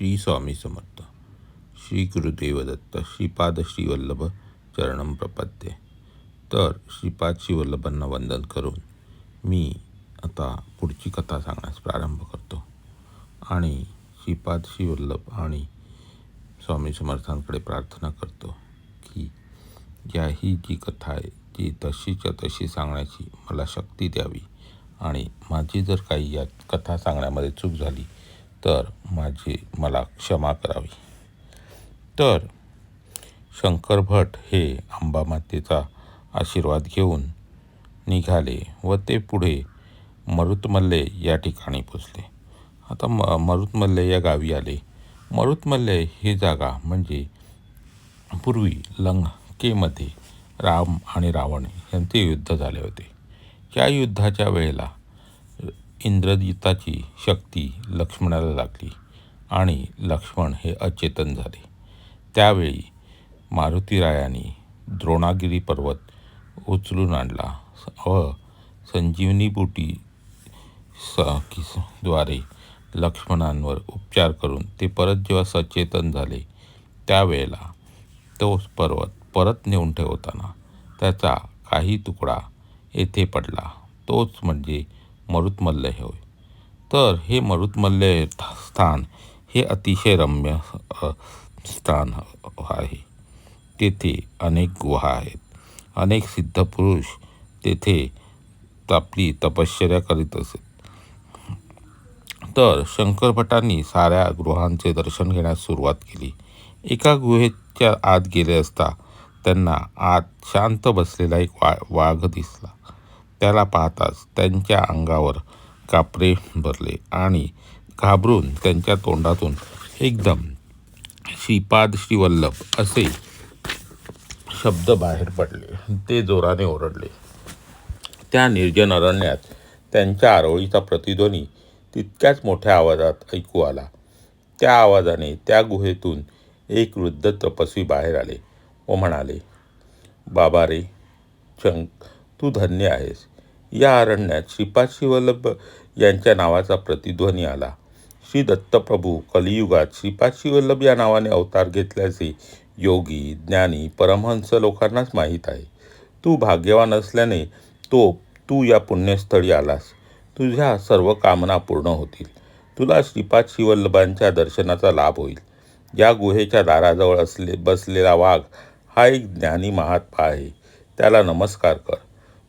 श्री स्वामी समर्थ श्री गुरुदेवदत्त श्रीपाद श्रीवल्लभ चरणम प्रपद्ये तर श्रीपाद श्रीवल्लभांना वंदन करून मी आता पुढची कथा सांगण्यास प्रारंभ करतो आणि श्रीपाद श्रीवल्लभ आणि स्वामी समर्थांकडे प्रार्थना करतो की या ही जी कथा आहे ती तशीच्या तशी सांगण्याची मला शक्ती द्यावी आणि माझी जर काही या कथा सांगण्यामध्ये चूक झाली तर माझी मला क्षमा करावी. तर शंकर भट हे अंबामातेचा आशीर्वाद घेऊन निघाले व ते पुढे मरुतमल्ले या ठिकाणी पोचले. आता म मरुतमल्ले या गावी आले. मरुतमल्ले ही जागा म्हणजे पूर्वी लंकेमध्ये राम आणि रावण यांचे युद्ध झाले होते. या युद्धाच्या वेळेला इंद्रजिताची शक्ती लक्ष्मणाला लागली आणि लक्ष्मण हे अचेतन झाले. त्यावेळी मारुतीरायाने द्रोणागिरी पर्वत उचलून आणला. व संजीवनी बुटी स द्वारे लक्ष्मणांवर उपचार करून ते परत जेव्हा सचेतन झाले त्यावेळेला तो पर्वत परत नेऊन ठेवताना त्याचा काही तुकडा येथे पडला. तोच म्हणजे मरुतमल्ल होय. तर हे मरुतमल्ल स्थान हे अतिशय रम्य स्थान आहे. तेथे अनेक गुहा आहेत. अनेक सिद्ध पुरुष तेथे आपली तपश्चर्या करीत असत. तर शंकरभटांनी साऱ्या गृहांचे दर्शन घेण्यास सुरुवात केली. एका गुहेच्या आत गेले असता त्यांना आत शांत बसलेला एक वा वाघ दिसला. त्याला पाहताच त्यांच्या अंगावर कापरे भरले आणि घाबरून त्यांच्या तोंडातून एकदम श्रीपाद श्रीवल्लभ असे शब्द बाहेर पडले. ते जोराने ओरडले. त्या निर्जन अरण्यात त्यांच्या आरोळीचा प्रतिध्वनी तितक्याच मोठ्या आवाजात ऐकू आला. त्या आवाजाने त्या गुहेतून एक वृद्ध तपस्वी बाहेर आले व म्हणाले बाबा रे शंक तू धन्य आहेस. या अरण्यात श्रीपाद शिवल्लभ यांच्या नावाचा प्रतिध्वनी आला. श्री दत्तप्रभू कलियुगात श्रीपाद शिवल्लभ या नावाने अवतार घेतल्याचे योगी ज्ञानी परमहंस लोकांनाच माहीत आहे. तू भाग्यवान असल्याने तो तू या पुण्यस्थळी आलास. तुझ्या सर्व कामना पूर्ण होतील. तुला श्रीपाद शिवल्लभांच्या दर्शनाचा लाभ होईल. या गुहेच्या दाराजवळ असले बसलेला वाघ हा एक ज्ञानी महात्मा आहे. त्याला नमस्कार कर.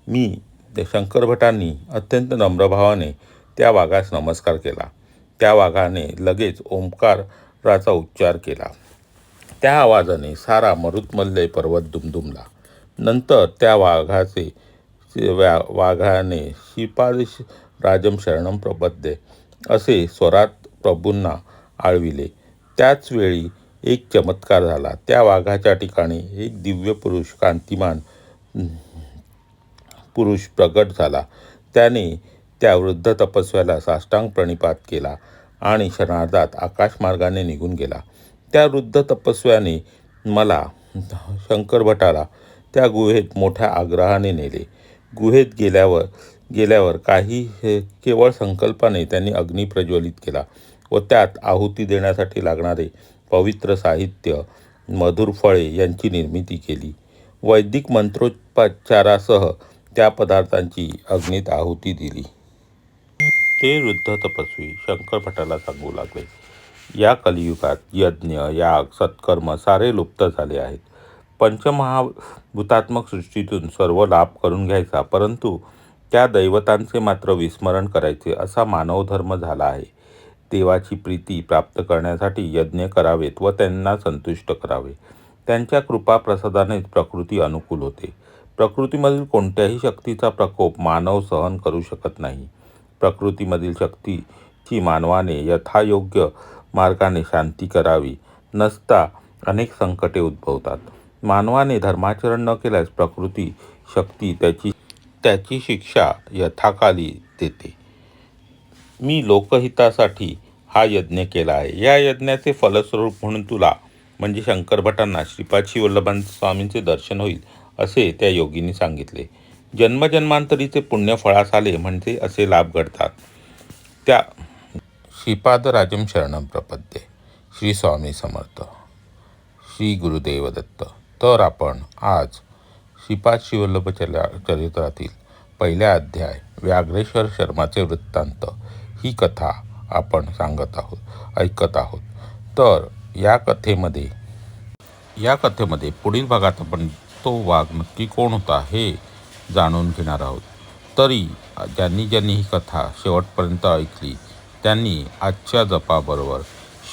मी शंकर भटांनी अत्यंत नम्रभावाने त्या वाघास नमस्कार केला. त्या वाघाने लगेच ओंकाराचा उच्चार केला. त्या आवाजाने सारा मरुतमल्लय पर्वत दुमदुमला. नंतर त्या वाघाचे व्या वाघाने श्रीपाद राजम शरणम प्रपद्ये असे स्वरात प्रभूंना आळविले. त्याच वेळी एक चमत्कार झाला. त्या वाघाच्या ठिकाणी एक दिव्य पुरुष कांतिमान पुरुष प्रकट झाला. त्याने त्या वृद्ध तपस्व्याला साष्टांग प्रणिपात केला आणि क्षणार्धात आकाशमार्गाने निघून गेला. त्या वृद्ध तपस्व्याने मला शंकरभटाला त्या गुहेत मोठ्या आग्रहाने नेले. गुहेत गेल्यावर गेल्यावर काही केवळ संकल्पाने त्यांनी अग्नी प्रज्वलित केला व त्यात आहुती देण्यासाठी लागणारे पवित्र साहित्य मधुर फळे यांची निर्मिती केली. वैदिक मंत्रोच्चारासह त्या पदार्थांची अग्नीत आहुती दिली. ते वृद्ध तपस्वी शंकरभटाला सांगू लागले या कलियुगात यज्ञ याग सत्कर्म सारे लुप्त झाले आहेत. पंचमहाभूतात्मक सृष्टीतून सर्व लाभ करून घ्यायचा परंतु त्या दैवतांचे मात्र विस्मरण करायचे असा मानवधर्म झाला आहे. देवाची प्रीती प्राप्त करण्यासाठी यज्ञ करावेत व त्यांना संतुष्ट करावे. त्यांच्या कृपा प्रसादानेच प्रकृती अनुकूल होते. प्रकृतीमधील कोणत्याही शक्तीचा प्रकोप मानव सहन करू शकत नाही. प्रकृतीमधील शक्तीची मानवाने यथायोग्य मार्गाने शांती करावी नसता अनेक संकटे उद्भवतात. मानवाने धर्माचरण न केल्यास प्रकृती शक्ती त्याची त्याची शिक्षा यथाकाली देते. मी लोकहितासाठी हा यज्ञ केला आहे. या यज्ञाचे फलस्वरूप म्हणून तुला म्हणजे शंकरभटांना श्रीपाद शिवल्लभां स्वामींचे दर्शन होईल. असे त्या योगींनी सांगितले. जन्मजन्मांतरीचे पुण्य फळास आले म्हणजे असे लाभ घडतात. त्या श्रीपाद राजम शरणम प्रपद्ये. श्री स्वामी समर्थ. श्री गुरुदेव दत्त. तर आपण आज श्रीपाद शिवल्लभ चला चरित्रातील पहिला अध्याय व्याघ्रेश्वर शर्माचे वृत्तांत ही कथा आपण सांगत आहोत ऐकत आहोत. तर या कथेमध्ये या कथेमध्ये पुढील भागात आपण तो वाघ नक्की कोण होता हे जाणून घेणार आहोत. तरी ज्यांनी ज्यांनी ही कथा शेवटपर्यंत ऐकली त्यांनी आजच्या जपाबरोबर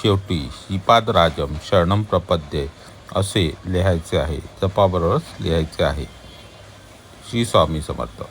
शेवटी श्रीपाद राजम शरणम प्रपद्ये असे लिहायचे आहे. जपाबरोबरच लिहायचे आहे. श्री स्वामी समर्थ.